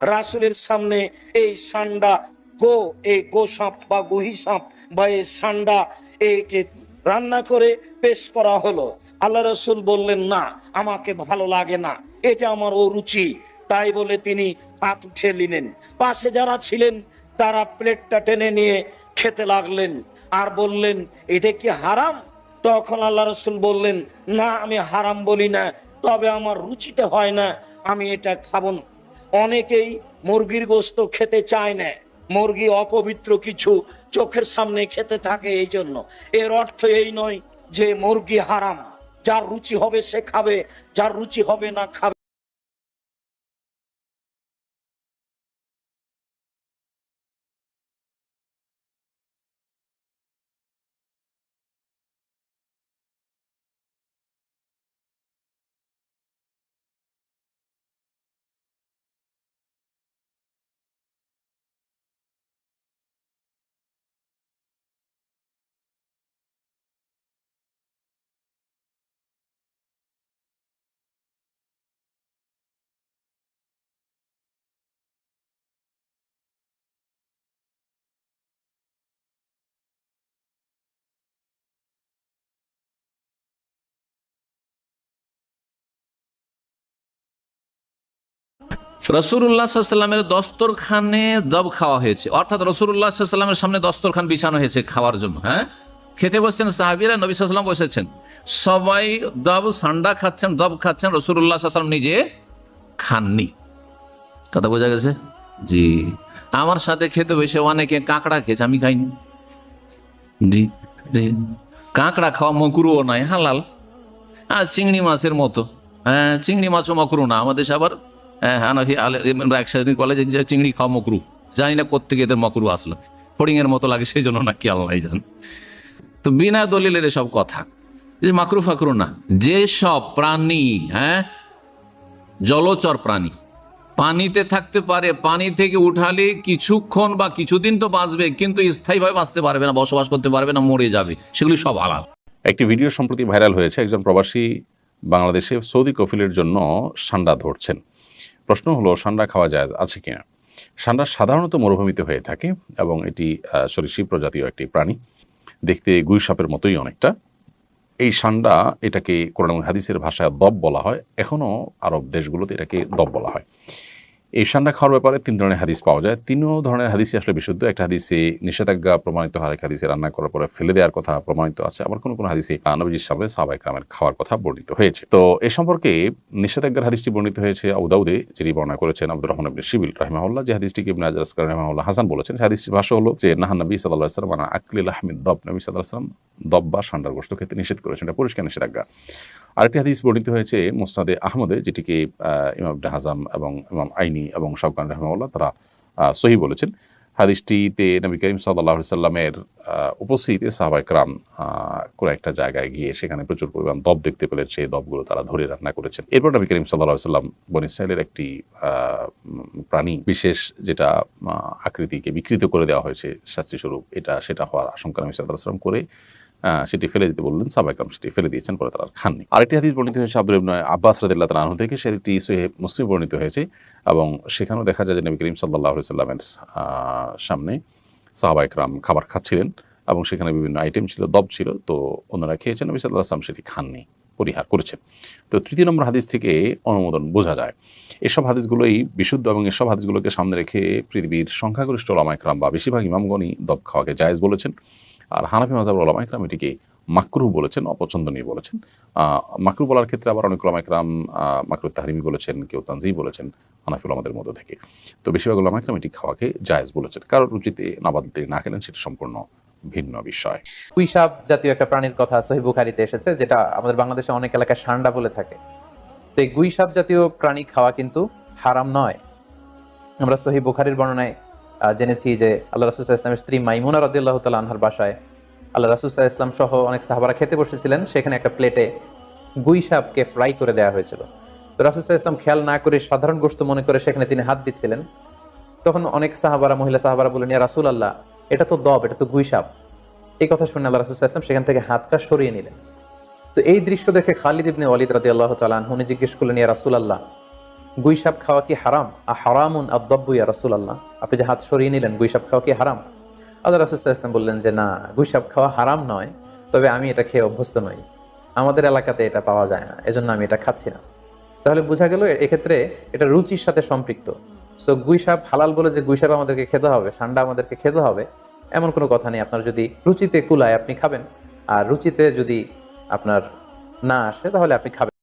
রাসুলের সামনে এই সান্ডা গো এই গো সাপ বা গহি সাপ বা এই সান্ডা একে রান্না করে পেশ করা হলো। আল্লাহ রসুল বললেন, না, আমাকে ভালো লাগে না। এটা আমার ও রুচি তাই বলে তিনি হাত উঠে নিলেন। পাশে যারা ছিলেন, তারা প্লেটটা টেনে নিয়ে খেতে লাগলেন আর বললেন, এটা কি হারাম? তখন আল্লাহ রসুল বললেন, না, আমি হারাম বলি না, তবে আমার রুচিতে হয় না, আমি এটা খাব না। অনেকেই মুরগির গোস্ত খেতে চায় না। মুরগি অপবিত্র কিছু চোখের সামনে খেতে থাকে এই জন্য। এর অর্থ এই নয় যে মুরগি হারাম। যার রুচি হবে সে খাবে, যার রুচি হবে না খাবে। রসুল্লাহ সাল্লামের দস্তরখানে দব খাওয়া হয়েছে। অর্থাৎ রসুল্লাহ সাল্লামের সামনে দস্তরখান বিছানো হয়েছে খাওয়ার জন্য হ্যাঁ? খেতে বসছেন সাহাবিরা, নবী সাল্লাম বসেছেন। সবাই দব, সান্ডা খাচ্ছেন, দব খাচ্ছেন রসুল্লাহ সাল্লাম নিজে খাননি। কথা বোঝা গেছে? জি। আমার সাথে খেতে বসে অনেকে কাঁকড়া খেয়েছে, আমি খাইনি। জি জি। কাঁকড়া খাওয়া মকুরুও নয়, হালাল। আর চিংড়ি মাছের মতো। হ্যাঁ চিংড়ি মাছও মকরু না, আমাদের আবার হ্যাঁ হানাফি আলে একসাথে কলেজে যে চিংড়ি খাওয়া মকরু। জানি না কোথেকে এদের মকরু আসলো। ফড়িং এর মতো লাগে সেই জন্য নাকি আল্লাহ জান। তো বিনা দলিলের এসব কথা। যে মাকরু ফাকরু না, যে সব প্রাণী হ্যাঁ জলচর প্রাণী, পানিতে থাকতে পারে, পানি থেকে উঠালে কিছুক্ষণ বা কিছুদিন তো বাঁচবে, কিন্তু স্থায়ীভাবে বাঁচতে পারবে না, বসবাস করতে পারবে না, মরে যাবে। সেগুলি সব আলাল একটি ভিডিও সম্প্রতি ভাইরাল হয়েছে, একজন প্রবাসী বাংলাদেশে সৌদি কফিলের জন্য সান্ডা ধরছেন। প্রশ্ন হলো, সান্ডা খাওয়া যায় আছে কিনা? সান্ডা সাধারণত মরুভূমিতে হয়ে থাকে এবং এটি সরীসৃপ প্রজাতীয় একটি প্রাণী। দেখতে গুই সাপের মতোই অনেকটা। এই সান্ডা এটাকে কোরআন হাদিসের ভাষায় দব বলা হয়। এখনও আরব দেশগুলোতে এটাকে দব বলা হয়। এই সান্ডা খাওয়ার ব্যাপারে তিন ধরনের হাদিস পাওয়া যায়। তিনও ধরনের হাদিসই আসলে বিশুদ্ধ। একটা হাদিসে নিষেধাজ্ঞা প্রমাণিত হয়, আরেক হাদিসে রান্না করার পরে ফেলে দেওয়ার কথা প্রমাণিত আছে। আবার কোনো কোনো হাদিসে নবীজির সামনে সাহাবাই গ্রামের খাওয়ার কথা বর্ণিত হয়েছে। তো এ সম্পর্কে নিষেধাজ্ঞার হাদিসটি বর্ণিত হয়েছে আউদাউদে যিনি বর্ণনা করেছেন আব্দুর রহমান ইবনে শিবিল রাহিমাহুল্লাহ, যে হাদিসটিকে ইবনে আজর আসকার রাহিমাহুল্লাহ হাসান বলেছেন। সেই হাদিসটির ভাষ্য হলো যে নাহান নবী সাল্লাল্লাহু আলাইহি ওয়াসাল্লাম আকলিল আহমেদ দব। নবী সাল্লাল্লাহু আলাইহি ওয়াসাল্লাম দব বা সান্ডার গোশত খেতে নিষেধ করেছেন এটা পরিষ্কার নিষেধাজ্ঞা। আরেকটি হাদিস বর্ণিত হয়েছে মুস্তাদে আহমদে যেটিকে ইমাম ইবনে হাজাম এবং ইমাম আইনি এবং শাওকান রহমাউল্লাহ তারা সহি বলেছেন। হাদিসটিতে নবী করিম সাল্লাহ সাল্লামের উপস্থিতিতে সাহাবা একরাম কোনো একটা জায়গায় গিয়ে সেখানে প্রচুর পরিমাণ দব দেখতে পেলেন। সেই দবগুলো তারা ধরে রান্না করেছেন। এরপর নবী করিম সাল্লাহ সাল্লাম বন ইসরায়েলের একটি প্রাণী বিশেষ যেটা আকৃতিকে বিকৃত করে দেওয়া হয়েছে শাস্তি স্বরূপ এটা, সেটা হওয়ার আশঙ্কা নবী সাল্লাহ সাল্লাম করে সেটি ফেলে দিতে বললেন সাবাইকরাম সেটি ফেলে দিয়েছেন, পরে তারা খাননি। আরেকটি হাদিস বর্ণিত হয়েছে আব্দুল ইবনে আব্বাস রাদিল্লাহ তাআলা আনহু থেকে, সেটি সোহেব মুসলিম বর্ণিত হয়েছে এবং সেখানেও দেখা যায় যে নবী করিম সাল্লাহ সাল্লামের সামনে সাহাবাইকরাম খাবার খাচ্ছিলেন এবং সেখানে বিভিন্ন আইটেম ছিল, দব ছিল, তো ওনারা খেয়েছেন, নবী সাল্লাহ আসলাম সেটি খাননি, পরিহার করেছেন। তো তৃতীয় নম্বর হাদিস থেকে অনুমোদন বোঝা যায়, এসব হাদিসগুলোই বিশুদ্ধ এবং এসব হাদিসগুলোকে সামনে রেখে পৃথিবীর সংখ্যাগরিষ্ঠ ওলামাইকরাম বা বেশিরভাগ ইমামগণই দব খাওয়াকে জায়েজ বলেছেন। আর হানাফি মাজাবুল মাজাব ওলামাইকরাম এটিকে মাকরু বলেছেন, অপছন্দনীয় বলেছেন। মাকরু বলার ক্ষেত্রে আবার অনেক ওলামাইকরাম মাকরু তাহরিমি বলেছেন, কেউ তানজি বলেছেন, হানাফি ওলামাদের মধ্যে থেকে। তো বেশিরভাগ ওলামাইকরাম এটি খাওয়াকে জায়েজ বলেছেন। কারোর রুচিতে নাবাদ তিনি না খেলেন, সেটা সম্পূর্ণ ভিন্ন বিষয়। কুইসাপ জাতীয় একটা প্রাণীর কথা সহি বুখারিতে এসেছে, যেটা আমাদের বাংলাদেশে অনেক এলাকায় সান্ডা বলে থাকে। তো এই গুইসাপ জাতীয় প্রাণী খাওয়া কিন্তু হারাম নয়। আমরা সহি বুখারির বর্ণনায় জেনেছি যে আল্লাহ রাসুল ইসলামের স্ত্রী মাইমুনা রদিল্লাহ তাল আনহার বাসায় আল্লাহ রাসুল ইসলাম সহ অনেক সাহাবারা খেতে বসেছিলেন, সেখানে একটা প্লেটে গুইসাপকে ফ্রাই করে দেওয়া হয়েছিল। তো রাসুল ইসলাম খেয়াল না করে সাধারণ গোস্ত মনে করে সেখানে তিনি হাত দিচ্ছিলেন। তখন অনেক সাহাবারা, মহিলা সাহাবারা বলেন ইয়া রাসুল আল্লাহ এটা তো দব, এটা তো গুইসাপ এই কথা শুনে আল্লাহ রাসুল ইসলাম সেখান থেকে হাতটা সরিয়ে নিলেন। তো এই দৃশ্য দেখে খালিদ ইবনে ওয়ালিদ রাদি আল্লাহ তালান উনি জিজ্ঞেস করলেন, ইয়া রাসুল আল্লাহ গুইসাপ খাওয়া কি হারাম? আ হারামুন আব্বাব্বু ইয়া রাসুল আল্লাহ আপনি যে হাত সরিয়ে নিলেন গুইসাপ খাওয়া কি হারাম? আল্লাহ রাসুল ইসলাম বললেন যে, না গুইসাপ খাওয়া হারাম নয়, তবে আমি এটা খেয়ে অভ্যস্ত নই। আমাদের এলাকাতে এটা পাওয়া যায় না, এজন্য আমি এটা খাচ্ছি না। তাহলে বোঝা গেল এক্ষেত্রে এটা রুচির সাথে সম্পৃক্ত। সো গুইসাপ হালাল বলে যে গুইসাপ আমাদেরকে খেতে হবে, ঠান্ডা আমাদেরকে খেতে হবে, এমন কোনো কথা নেই। আপনার যদি রুচিতে কুলায় আপনি খাবেন, আর রুচিতে যদি আপনার না আসে, তাহলে আপনি খাবেন।